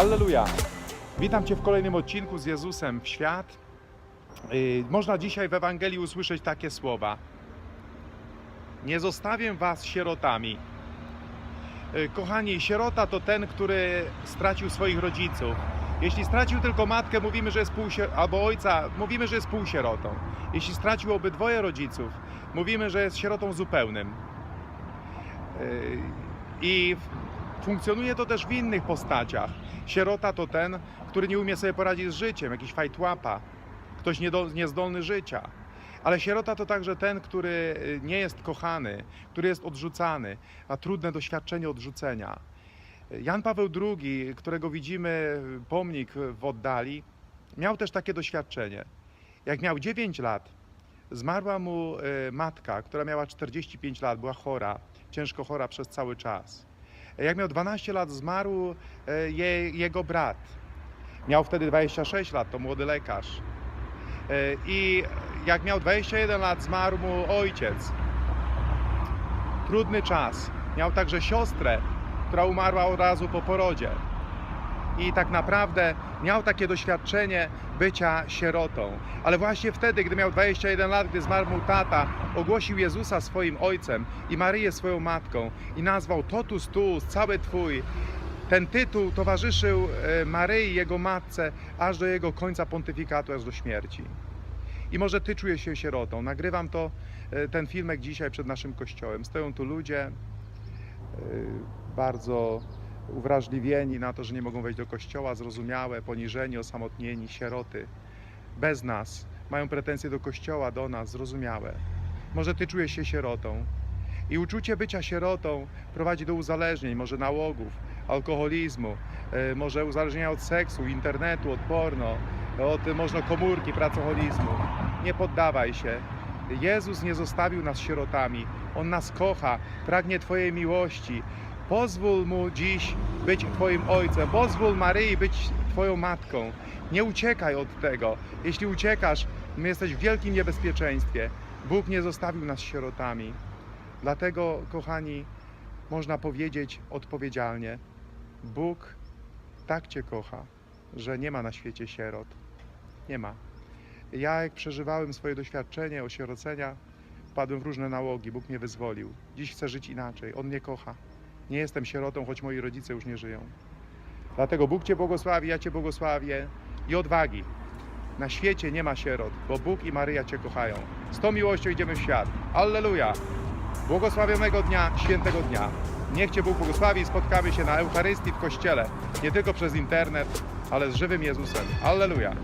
Alleluja! Witam Cię w kolejnym odcinku z Jezusem w świat. Yy, Można dzisiaj w Ewangelii usłyszeć takie słowa. Nie zostawię Was sierotami. Yy, Kochani, sierota to ten, który stracił swoich rodziców. Jeśli stracił tylko matkę, mówimy, że jest półsier- albo ojca, mówimy, że jest półsierotą. Jeśli stracił obydwoje rodziców, mówimy, że jest sierotą zupełnym. Yy, I funkcjonuje to też w innych postaciach. Sierota to ten, który nie umie sobie poradzić z życiem, jakiś fajtłapa, ktoś niezdolny życia. Ale sierota to także ten, który y, nie jest kochany, który jest odrzucany, ma trudne doświadczenie odrzucenia. Jan Paweł II, którego widzimy pomnik w oddali, miał też takie doświadczenie. Jak miał 9 lat, zmarła mu y, matka, która miała 45 lat, była chora, ciężko chora przez cały czas. Jak miał 12 lat, zmarł e, je, jego brat. Miał wtedy 26 lat, to młody lekarz. E, I jak miał 21 lat, zmarł mu ojciec. Trudny czas. Miał także siostrę, która umarła od razu po porodzie. I tak naprawdę miał takie doświadczenie bycia sierotą. Ale właśnie wtedy, gdy miał 21 lat, gdy zmarł mu tata, ogłosił Jezusa swoim ojcem i Maryję swoją matką i nazwał Totus Tuus, cały Twój. Ten tytuł towarzyszył e, Maryi, jego matce, aż do jego końca pontyfikatu, aż do śmierci. I może Ty czujesz się sierotą. Nagrywam to, e, ten filmek dzisiaj przed naszym kościołem. Stoją tu ludzie e, bardzo uwrażliwieni na to, że nie mogą wejść do kościoła, zrozumiałe, poniżeni, osamotnieni, sieroty. Bez nas. Mają pretensje do kościoła, do nas, zrozumiałe. Może Ty czujesz się sierotą. I uczucie bycia sierotą prowadzi do uzależnień, może nałogów, alkoholizmu, e, może uzależnienia od seksu, internetu, od porno, od można komórki, pracoholizmu. Nie poddawaj się. Jezus nie zostawił nas sierotami. On nas kocha, pragnie Twojej miłości. Pozwól Mu dziś być Twoim ojcem. Pozwól Maryi być Twoją matką. Nie uciekaj od tego. Jeśli uciekasz, my jesteś w wielkim niebezpieczeństwie. Bóg nie zostawił nas sierotami. Dlatego, kochani, można powiedzieć odpowiedzialnie: Bóg tak Cię kocha, że nie ma na świecie sierot. Nie ma. Ja, jak przeżywałem swoje doświadczenie osierocenia, wpadłem w różne nałogi. Bóg mnie wyzwolił. Dziś chcę żyć inaczej. On mnie kocha. Nie jestem sierotą, choć moi rodzice już nie żyją. Dlatego Bóg Cię błogosławi, ja Cię błogosławię i odwagi. Na świecie nie ma sierot, bo Bóg i Maryja Cię kochają. Z tą miłością idziemy w świat. Alleluja! Błogosławionego dnia, świętego dnia. Niech Cię Bóg błogosławi i spotkamy się na Eucharystii w Kościele. Nie tylko przez internet, ale z żywym Jezusem. Alleluja!